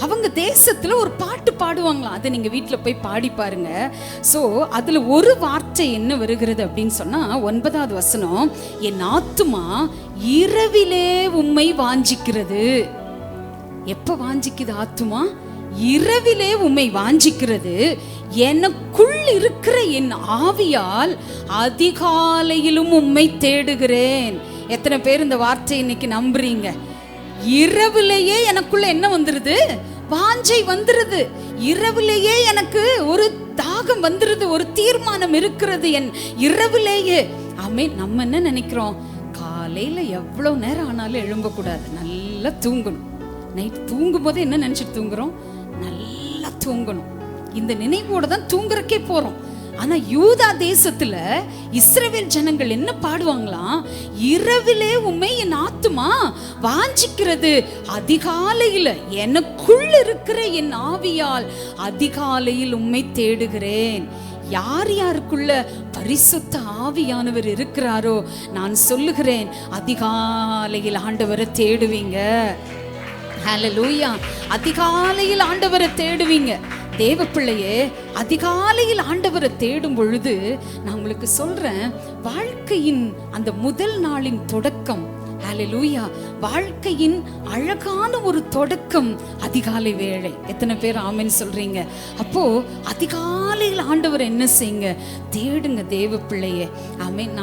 அவங்க தேசத்துல ஒரு பாட்டு பாடுவாங்களாம் அதை நீங்க வீட்டில் போய் பாடி பாருங்க. சோ அதுல ஒரு வார்த்தை என்ன வருகிறது அப்படின்னு சொன்னா ஒன்பதாவது வசனம் என் ஆத்துமா இரவிலே உண்மை வாஞ்சிக்கிறது. எப்ப வாஞ்சிக்குது ஆத்துமா? இரவிலே உண்மை வாஞ்சிக்கிறது. எனக்குள் இருக்கிற என் ஆவியால் அதிகாலையிலும் உண்மை தேடுகிறேன். எத்தனை பேர் இந்த வார்த்தை இன்னைக்கு நம்புறீங்க? இரவுலேயே எனக்குள்ள என்ன வந்துருது? வாஞ்சை வந்துருது. இரவுலேயே எனக்கு ஒரு தாகம் வந்துருது ஒரு தீர்மானம் இருக்கிறது என் இரவுலேயே. ஆமே நம்ம என்ன நினைக்கிறோம்? காலையில எவ்வளவு நேரம் ஆனாலும் எழும்பக்கூடாது. நல்லா தூங்கணும். நைட் தூங்கும் போது என்ன நினைச்சிட்டு தூங்குறோம்? நல்லா தூங்கணும். இந்த நினைவோட தான் தூங்குறக்கே போறோம். ஆனா யூதா தேசத்துல இஸ்ரவேல் ஜனங்கள் என்ன பாடுவாங்களாம் இரவிலே உண்மை என் ஆத்துமா வாஞ்சிக்கிறது. அதிகாலையில எனக்குள் இருக்கிற என் ஆவியால் அதிகாலையில் உண்மை தேடுகிறேன். யார் யாருக்குள்ள பரிசுத்த ஆவியானவர் இருக்கிறாரோ நான் சொல்லுகிறேன் அதிகாலையில் ஆண்டவரை தேடுவீங்க. ஹalleluya அதிகாலையில் ஆண்டவரை தேடுவீங்க. தேவ பிள்ளையே அதிகாலையில் ஆண்டவரை தேடும் பொழுது நான் உங்களுக்கு சொல்றேன் வாழ்க்கையின் அந்த முதல் நாளின் தொடக்கம் ஹalleluya வாழ்க்கையின் அழகான ஒரு தொடக்கம் அதிகாலை வேளை. எத்தனை பேர் ஆமைன்னு சொல்றீங்க? அப்போ அதிகாலையில் ஆண்டவர் என்ன செய்யுங்க? தேடுங்க தேவ பிள்ளைய ஆமென்.